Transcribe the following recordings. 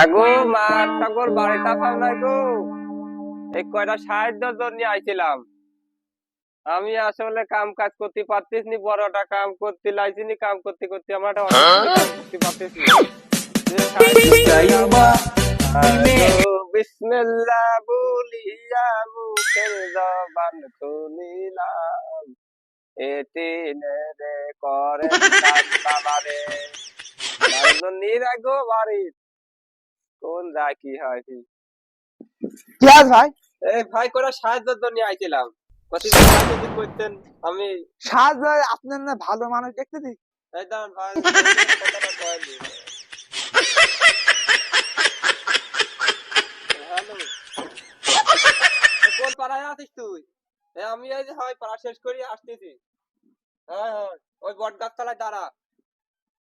আগো মা ঠাকুর বাড়িটা নাই গো। এই কয়টা সাহায্যের জন্য আইছিলাম। আমি আসলে কাম কাজ করতে পারতিস নি বড়টা কাম করতে লাইছি নি কাম করতে করতে আমার অনেক করতে পারতিস নি। সাহায্য বিসমিল্লাহ বলিয়া মুখের জবান খুলিলাম। এটি করে বাবারে। নিরাগো বাড়ি কোন যা কি হয় কি? কি আজ ভাই? এই ভাই করে সাহায্যের জন্য আইছিলাম। সাহায্য করতেন? আমি সাহায্য আপনার না ভালো মানুষ দেখতেছি এই দাঁড়ান ভাই কোন পাড়ায় আছিস তুই? আমি এই যে হয় পাড়া শেষ করি আসতেছি। হ্যাঁ হ্যাঁ ওই বট গাছ তলায় দাঁড়া।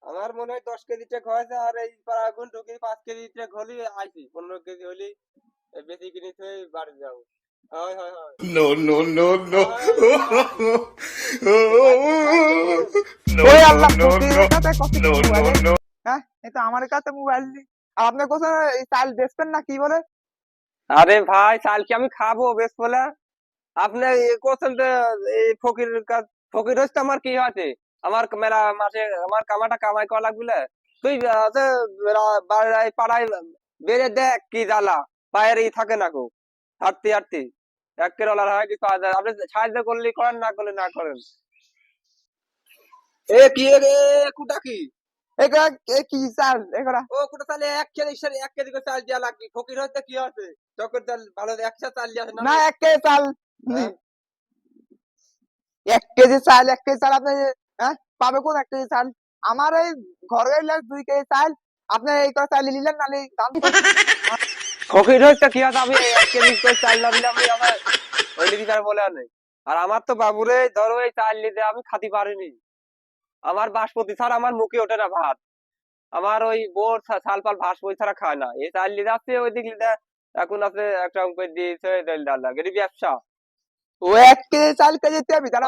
আমার মনে হয় দশ কেজি ট্রেক হয়েছে আর এই এখন ঢুকি পাঁচ কেজি ট্রেক হলি আইছি পনেরো কেজি হলি বেশি কিনে তুই বাড়ি যাব। হয় হয় হয়. হ্যাঁ আমার কাছে মোবাইল নেই। আর চাল বেচবেন না কি বলে? আরে ভাই চাল কি আমি খাব বেশ বলে আপনি ফকির ফকির হচ্ছে আমার কি আছে? আমার মেলা মাসে আমার কামাটা কামাই করা লাগবে। তুই পাড়ায় বেড়ে দেখ কি জ্বালা। পায়ের ই থাকে না গো। হাঁটতে হাঁটতে। এক কেরলার হয় কি পাওয়া যায়। আপনি সাহায্য করলে করেন না করলে না করেন? এ কি রে কুটা কি? কি চাল? এগুলা ও কুটা তাহলে এক কেজি এক কেজি করে চাল দেওয়া লাগবে। ফকির হচ্ছে কি আছে চকের চাল ভালো একশো চাল আসে না এক কেজি চাল। হ্যাঁ। এক কেজি চাল এক কেজি চাল আপনি হ্যাঁ? পাবে কোন এক কেজি চাল? আমার এই ঘরে এলে দুই কেজি চাল। আপনি এই কথা চাল নিলেন নালে দাম ফকির হচ্ছে কি আছে আমি এক কেজি করে চাল না আমি আমার ওই লিপিকার বলে আর নেই আর আমার তো বাবুরে ধরো এই চাল নিতে আমি খাতি পারিনি। আমার বাসপতি ছাড়া আমার মুখে ওঠে না ভাত। আমার ওই বোর ছাল পাল ভাস বই ছাড়া খায় না। এই চাল নিতে আসছে ওই দিক নিতে এখন আছে একটা অঙ্ক দিয়েছে ডাল ডাল লাগে ব্যবসা? ও এক কেজি চাল কেজি তেবি তারা।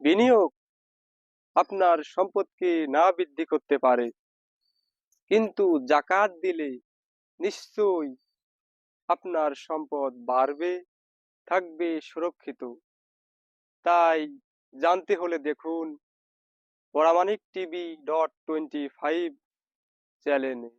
বিনিয়োগ আপনার সম্পদকে না বৃদ্ধি করতে পারে। কিন্তু জাকাত দিলে নিশ্চয়ই আপনার সম্পদ বাড়বে, থাকবে সুরক্ষিত। তাই জানতে হলে দেখুন Paramanik TV dot twenty five চ্যানেলে।